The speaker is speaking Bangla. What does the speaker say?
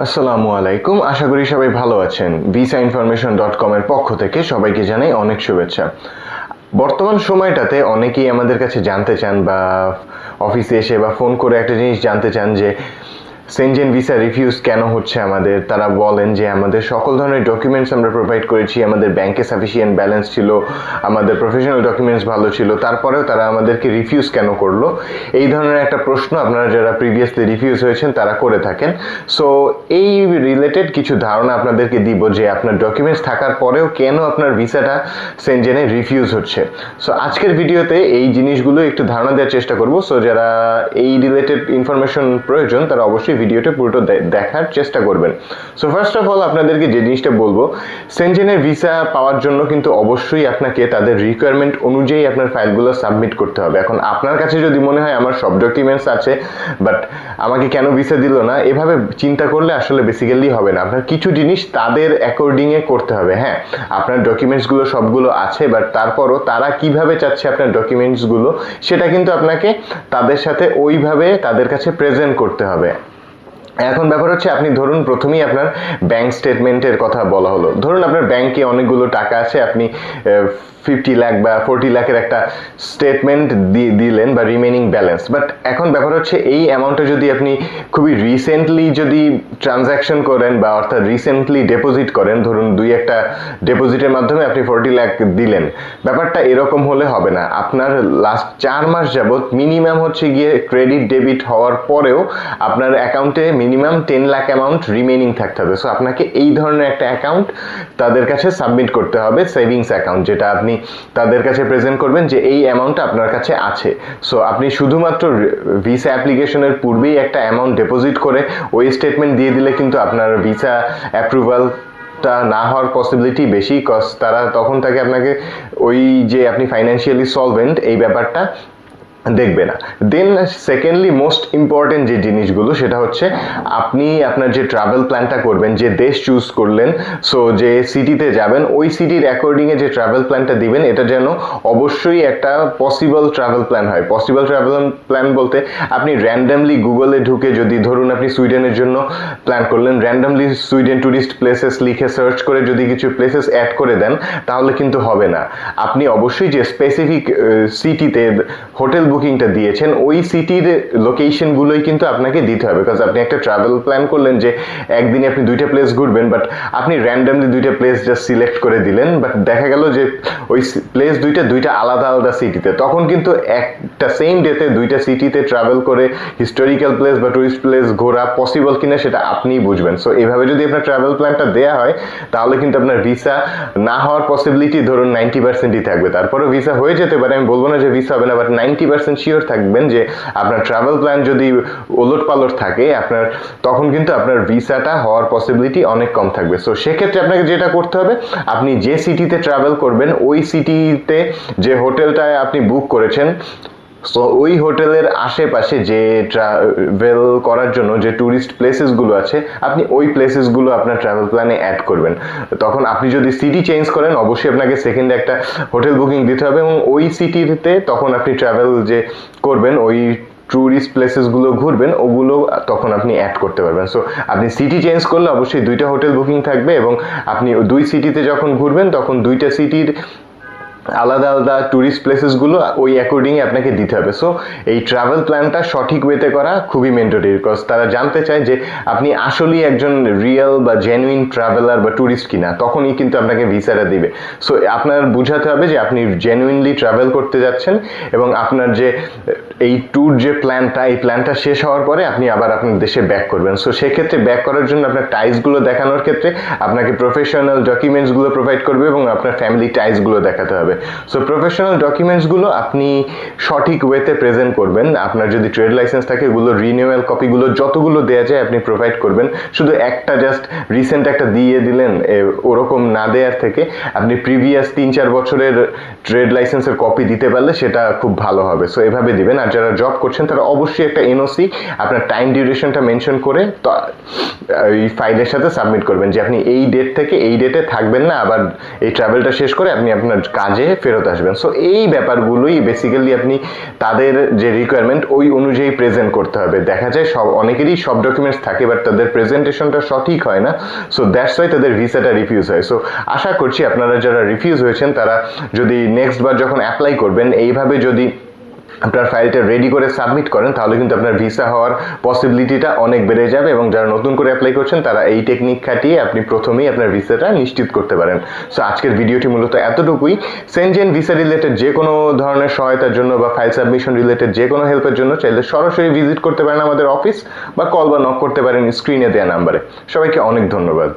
আসসালামু আলাইকুম। আশা করি সবাই ভালো আছেন। ভিসা ইনফরমেশন ডট কমের পক্ষ থেকে সবাইকে জানাই অনেক শুভেচ্ছা। বর্তমান সময়টাতে অনেকেই আমাদের কাছে জানতে চান বা অফিসে এসে বা ফোন করে একটা জিনিস জানতে চান যে সেনজেন ভিসা রিফিউজ কেন হচ্ছে আমাদের? তারা বলেন যে আমাদের সকল ধরনের ডকুমেন্টস আমরা প্রোভাইড করেছি। আমাদের ব্যাংকে সাফিসিয়েন্ট ব্যালেন্স ছিল, আমাদের প্রফেশনাল ডকুমেন্টস ভালো ছিল। তারপরেও তারা আমাদেরকে রিফিউজ কেন করল? এই ধরনের একটা প্রশ্ন আপনারা যারা প্রিভিয়াসলি রিফিউজ হয়েছেন, তারা করে থাকেন। সো এই রিলেটেড কিছু ধারণা আপনাদেরকে দিব যে আপনার ডকুমেন্টস থাকার পরেও কেন আপনার ভিসাটা সেনজেনে রিফিউজ হচ্ছে। সো আজকের ভিডিওতে এই জিনিসগুলো একটু ধারণা দেওয়ার চেষ্টা করব। সো যারা এই রিলেটেড ইনফরমেশন প্রয়োজন, তারা অবশ্যই ভিডিওটা পুরোটা দেখার চেষ্টা করবেন। সো ফার্স্ট অফ অল আপনাদেরকে যে জিনিসটা বলব সেনজেনের ভিসা পাওয়ার জন্য কিন্তু অবশ্যই আপনাকে তাদের রিকোয়ারমেন্ট অনুযায়ী আপনার ফাইলগুলো সাবমিট করতে হবে। এখন আপনার কাছে যদি মনে হয় আমার সব ডকুমেন্টস আছে বাট আমাকে কেন ভিসা দিল না, এভাবে চিন্তা করলে আসলে বেসিক্যালি হবে না। আপনার কিছু জিনিস তাদের অ্যাকর্ডিংয়ে করতে হবে হ্যাঁ? আপনার ডকুমেন্টসগুলো সবগুলো আছে বাট তারপরও তারা কীভাবে চাচ্ছে আপনার ডকুমেন্টসগুলো সেটা কিন্তু আপনাকে তাদের সাথে ওইভাবে তাদের কাছে প্রেজেন্ট করতে হবে। এখন ব্যাপার হচ্ছে আপনি ধরুন প্রথমেই আপনার ব্যাংক স্টেটমেন্টের কথা বলা হলো। ধরুন আপনার ব্যাংকে অনেকগুলো টাকা আছে, আপনি ফিফটি লাখ বা ফোরটি লাখের একটা স্টেটমেন্ট দিয়ে দিলেন বা রিমেনিং ব্যালেন্স বাট এখন ব্যাপার হচ্ছে এই অ্যামাউন্টটা যদি আপনি খুবই রিসেন্টলি যদি ট্রানজ্যাকশন করেন বা অর্থাৎ রিসেন্টলি ডেপোজিট করেন, ধরুন দুই একটা ডেপোজিটের মাধ্যমে আপনি ফোরটি লাখ দিলেন, ব্যাপারটা এরকম হলে হবে না। আপনার লাস্ট চার মাস যাবত মিনিমাম হচ্ছে গিয়ে ক্রেডিট ডেবিট হওয়ার পরেও আপনার অ্যাকাউন্টে minimum ten lakh amount remaining থাকতে হবে। সো আপনাকে এই ধরনের একটা অ্যাকাউন্ট তাদের কাছে সাবমিট করতে হবে সেভিংস অ্যাকাউন্ট যেটা আপনি তাদের কাছে প্রেজেন্ট করবেন যে এই অ্যামাউন্টটা আপনার কাছে আছে। সো আপনি শুধুমাত্র ভিসা অ্যাপ্লিকেশনের পূর্বেই একটা অ্যামাউন্ট ডিপোজিট করে ওই স্টেটমেন্ট দিয়ে দিলে কিন্তু আপনার ভিসা অ্যাপ্রুভাল না হওয়ার পসিবিলিটি বেশি কজ তারা তখন তাকে আপনাকে ওই যে আপনি ফাইন্যান্সিয়ালি সলভেন্ট এই ব্যাপারটা দেখবে না। দেন সেকেন্ডলি মোস্ট ইম্পর্টেন্ট যে জিনিসগুলো, সেটা হচ্ছে আপনি আপনার যে ট্রাভেল প্ল্যানটা করবেন, যে দেশ চুজ করলেন সো যে সিটিতে যাবেন, ওই সিটির অ্যাকর্ডিংয়ে যে ট্রাভেল প্ল্যানটা দিবেন, এটা যেন অবশ্যই একটা পসিবল ট্রাভেল প্ল্যান হয়। পসিবল ট্রাভেল প্ল্যান বলতে আপনি র্যান্ডামলি গুগলে ঢুকে যদি ধরুন আপনি সুইডেনের জন্য প্ল্যান করলেন র্যান্ডামলি সুইডেন ট্যুরিস্ট প্লেসেস লিখে সার্চ করে যদি কিছু প্লেসেস অ্যাড করে দেন, তাহলে কিন্তু হবে না। আপনি অবশ্যই যে স্পেসিফিক সিটিতে হোটেল বুকিংটা দিয়েছেন, ওই সিটির লোকেশনগুলোই কিন্তু আপনাকে দিতে হবে। বিকজ আপনি একটা ট্রাভেল প্ল্যান করলেন যে, একদিনে আপনি দুইটা প্লেস ঘুরবেন বাট আপনি র্যান্ডামলি দুইটা প্লেস জাস্ট সিলেক্ট করে দিলেন বাট দেখা গেল যে, ওই প্লেস দুইটা দুইটা আলাদা আলাদা সিটিতে তখন কিন্তু একটা সেম ডেতে দুইটা সিটিতে ট্রাভেল করে হিস্টোরিক্যাল প্লেস বা টুরিস্ট প্লেস ঘোরা পসিবল কিনা সেটা আপনিই বুঝবেন। সো এভাবে যদি আপনার ট্রাভেল প্ল্যানটা দেওয়া হয়, তাহলে কিন্তু আপনার ভিসা না হওয়ার পসিবিলিটি ধরুন নাইনটি পার্সেন্টই থাকবে। তারপরেও ভিসা হয়ে যেতে পারে, আমি বলব না যে ভিসা হবে না বাট নাইনটি শিওর থাকবেন যে আপনার ট্রাভেল প্ল্যান যদি ওলট পালট থাকে, আপনার তখন কিন্তু আপনার ভিসাটা হওয়ার পসিবিলিটি অনেক কম থাকবে। সো সেক্ষেত্রে আপনাকে যেটা করতে হবে, আপনি যে সিটিতে ট্রাভেল করবেন, ওই সিটিতে যে হোটেলটায় আপনি বুক করেছেন সো ওই হোটেলের আশেপাশে যে ট্রাভেল করার জন্য যে ট্যুরিস্ট প্লেসেসগুলো আছে, আপনি ওই প্লেসেসগুলো আপনার ট্রাভেল প্ল্যানে অ্যাড করবেন। তখন আপনি যদি সিটি চেঞ্জ করেন, অবশ্যই আপনাকে সেকেন্ডে একটা হোটেল বুকিং দিতে হবে এবং ওই সিটিতে তখন আপনি ট্রাভেল যে করবেন, ওই ট্যুরিস্ট প্লেসেসগুলো ঘুরবেন, ওগুলো তখন আপনি অ্যাড করতে পারবেন। সো আপনি সিটি চেঞ্জ করলে অবশ্যই দুইটা হোটেল বুকিং থাকবে এবং আপনি দুই সিটিতে যখন ঘুরবেন, তখন দুইটা সিটির আলাদা আলাদা ট্যুরিস্ট প্লেসেসগুলো ওই অ্যাকর্ডিংয়ে আপনাকে দিতে হবে। সো এই ট্রাভেল প্ল্যানটা সঠিক ওয়েতে করা খুবই মেন্ডেটরি বিকজ তারা জানতে চায় যে আপনি আসলেই একজন রিয়েল বা জেনুইন ট্রাভেলার বা ট্যুরিস্ট কিনা, তখনই কিন্তু আপনাকে ভিসাটা দিবে। সো আপনার বুঝাতে হবে যে আপনি জেনুইনলি ট্রাভেল করতে যাচ্ছেন এবং আপনার যে, এই ট্যুর যে প্ল্যানটা এই প্ল্যানটা শেষ হওয়ার পরে আপনি আবার আপনার দেশে ব্যাক করবেন। সো সেক্ষেত্রে ব্যাক করার জন্য আপনার টাইসগুলো দেখানোর ক্ষেত্রে আপনাকে প্রফেশনাল ডকুমেন্টসগুলো প্রোভাইড করবে এবং আপনার ফ্যামিলি টাইসগুলো দেখাতে হবে। সো প্রফেশনাল ডকুমেন্টসগুলো আপনি সঠিক ওয়েতে প্রেজেন্ট করবেন। আপনার যদি ট্রেড লাইসেন্স থাকে, এগুলো রিনিউয়াল কপিগুলো যতগুলো দেওয়া যায় আপনি প্রোভাইড করবেন। শুধু একটা জাস্ট রিসেন্ট একটা দিয়ে দিলেন ওরকম না দেওয়ার থেকে আপনি প্রিভিয়াস তিন চার বছরের ট্রেড লাইসেন্সের কপি দিতে পারলে সেটা খুব ভালো হবে। সো এভাবে দিবেন। আর যারা জব করছেন, তারা অবশ্যই একটা এনওসি আপনার টাইম ডিউরেশনটা মেনশন করে এই ফাইলের সাথে সাবমিট করবেন যে আপনি এই ডেট থেকে এই ডেটে থাকবেন না। আবার এই ট্রাভেলটা শেষ করে আপনি আপনার কাজে কাজে ফেরত আসবেন। সো এই ব্যাপারগুলোই বেসিক্যালি আপনি তাদের যে রিকোয়ারমেন্ট ওই অনুযায়ী প্রেজেন্ট করতে হবে। দেখা যায় সব, অনেকেরই সব ডকুমেন্টস থাকে বাট তাদের প্রেজেন্টেশনটা সঠিক হয় না। সো দ্যাটস ওয়াই তাদের ভিসাটা রিফিউজ হয়। সো আশা করছি আপনারা যারা রিফিউজ হয়েছেন, তারা যদি নেক্সট বার যখন অ্যাপ্লাই করবেন, এইভাবে যদি আপনার ফাইলটা রেডি করে সাবমিট করেন, তাহলে কিন্তু আপনার ভিসা হওয়ার পসিবিলিটিটা অনেক বেড়ে যাবে এবং যারা নতুন করে অ্যাপ্লাই করছেন, তারা এই টেকনিক খাটিয়ে আপনি প্রথমেই আপনার ভিসাটা নিশ্চিত করতে পারেন। সো আজকের ভিডিওটি মূলত এতটুকুই। সেনজেন ভিসা রিলেটেড যে কোনো ধরনের সহায়তার জন্য বা ফাইল সাবমিশন রিলেটেড যে কোনো হেল্পের জন্য চাইলে সরাসরি ভিজিট করতে পারেন আমাদের অফিস বা কল বা নক করতে পারেন স্ক্রিনে দেওয়া নাম্বারে সবাইকে অনেক ধন্যবাদ।